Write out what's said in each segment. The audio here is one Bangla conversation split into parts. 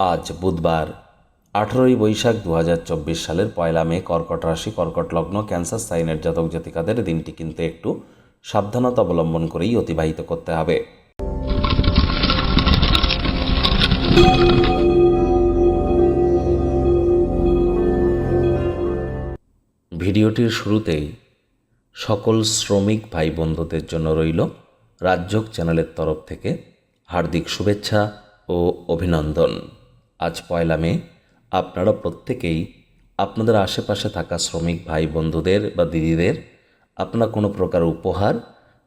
আজ বুধবার, আঠেরোই বৈশাখ দু হাজার চব্বিশ সালের পয়লা মে, কর্কট রাশি, কর্কট লগ্ন, ক্যান্সার, সাইনের জাতক জাতিকাদের দিনটি কিন্তু একটু সাবধানতা অবলম্বন করেই অতিবাহিত করতে হবে। ভিডিওটির শুরুতেই সকল শ্রমিক ভাই বন্ধুদের জন্য রইল রাজ্যক চ্যানেলের তরফ থেকে হার্দিক শুভেচ্ছা ও অভিনন্দন। আজ পয়লা মে, আপনারা প্রত্যেকেই আপনাদের আশেপাশে থাকা শ্রমিক ভাই বন্ধুদের বা দিদিদের আপনারা কোনো প্রকার উপহার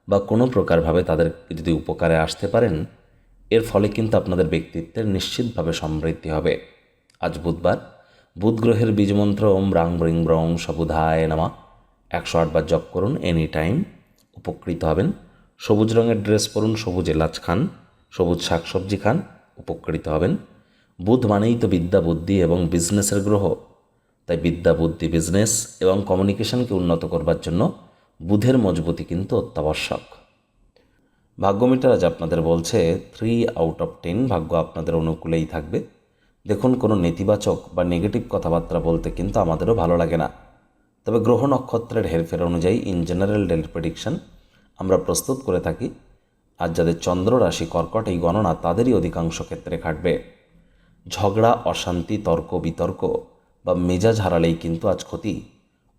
বা কোনো প্রকারভাবে তাদের যদি উপকারে আসতে পারেন, এর ফলে কিন্তু আপনাদের ব্যক্তিত্বের নিশ্চিতভাবে সমৃদ্ধি হবে। আজ বুধবার, বুধ গ্রহের বীজমন্ত্র ওম রাং ব্রিং ব্রং সবুধায় নামা। একশো আটবার জপ করুন, এনি টাইম উপকৃত হবেন। সবুজ রঙের ড্রেস পরুন, সবুজ এলাচ খান, সবুজ শাকসবজি খান, উপকৃত হবেন। বুধ মানেই তো বিদ্যা, বুদ্ধি এবং বিজনেসের গ্রহ। তাই বিদ্যা, বুদ্ধি বিজনেস এবং কমিউনিকেশনকে উন্নত করবার জন্য বুধের মজবুতি কিন্তু অত্যাবশ্যক। ভাগ্যমিটার আজ আপনাদের বলছে থ্রি আউট অফ টেন ভাগ্য আপনাদের অনুকূলেই থাকবে। দেখুন, কোনো নেতিবাচক বা নেগেটিভ কথাবার্তা বলতে কিন্তু আমাদেরও ভালো লাগে না। তবে গ্রহ নক্ষত্রের হেরফের অনুযায়ী ইন জেনারেল ডেল প্রেডিকশন আমরা প্রস্তুত করে থাকি। আর যাদের চন্দ্র রাশি কর্কট এই গণনা তাদেরই অধিকাংশ ক্ষেত্রে খাটবে ঝগড়া, অশান্তি, তর্ক, বিতর্ক বা মেজাজ হারালেই কিন্তু আজ ক্ষতি।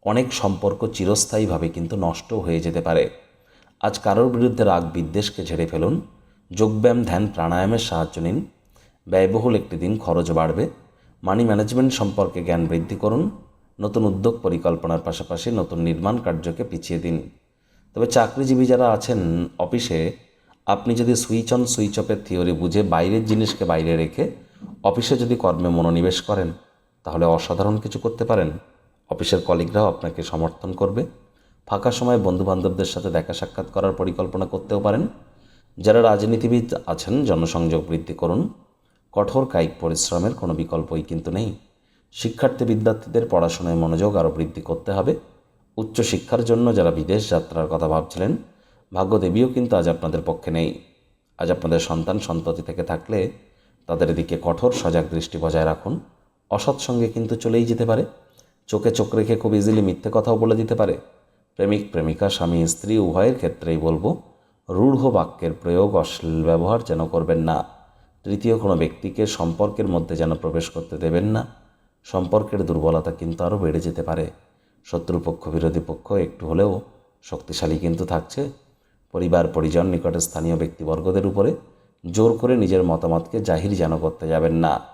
অনেক সম্পর্ক চিরস্থায়ীভাবে কিন্তু নষ্ট হয়ে যেতে পারে। আজ কারোর বিরুদ্ধে রাগ বিদ্বেষকে ঝেড়ে ফেলুন, যোগব্যায়াম, ধ্যান, প্রাণায়ামের সাহায্য নিন, ব্যয়বহুল একটি দিন খরচ বাড়বে মানি ম্যানেজমেন্ট সম্পর্কে জ্ঞান বৃদ্ধি করুন, নতুন উদ্যোগ পরিকল্পনার পাশাপাশি নতুন নির্মাণ কার্যকে পিছিয়ে দিন। তবে চাকরিজীবী যারা আছেন অফিসে, আপনি যদি সুইচ অন সুইচ অফের থিওরি বুঝে বাইরের জিনিসকে বাইরে রেখে অফিসে যদি কর্মে মনোনিবেশ করেন, তাহলে অসাধারণ কিছু করতে পারেন। অফিসের কলিগরাও আপনাকে সমর্থন করবে। ফাঁকা সময় বন্ধুবান্ধবদের সাথে দেখা সাক্ষাৎ করার পরিকল্পনা করতেও পারেন। যারা রাজনীতিবিদ আছেন, জনসংযোগ বৃদ্ধি করুন। কঠোর কায়িক পরিশ্রমের কোনো বিকল্পই কিন্তু নেই। শিক্ষার্থী বিদ্যার্থীদের পড়াশোনায় মনোযোগ আরও বৃদ্ধি করতে হবে। উচ্চশিক্ষার জন্য যারা বিদেশ যাত্রার কথা ভাবছিলেন, ভাগ্যদেবীও কিন্তু আজ আপনাদের পক্ষে নেই। আজ আপনাদের সন্তান সন্ততি থেকে থাকলে তাদের দিকে কঠোর সজাগ দৃষ্টি বজায় রাখুন। অসৎ সঙ্গে কিন্তু চলেই যেতে পারে। চোখে চোখ রেখে খুব ইজিলি মিথ্যে কথাও বলে দিতে পারে। প্রেমিক, প্রেমিকা, স্বামী, স্ত্রী, উভয়ের ক্ষেত্রেই বলব, রূঢ় বাক্যের প্রয়োগ অশ্লীল ব্যবহার যেন করবেন না। তৃতীয়, কোনো ব্যক্তিকে সম্পর্কের মধ্যে যেন প্রবেশ করতে দেবেন না। সম্পর্কের দুর্বলতা কিন্তু আরও বেড়ে যেতে পারে। শত্রুপক্ষ, বিরোধী পক্ষ একটু হলেও শক্তিশালী কিন্তু থাকছে। পরিবার, পরিজন নিকটে স্থানীয় ব্যক্তিবর্গদের উপরে জোর করে নিজের মতামতকে জাহির যেন করতে যাবেন না।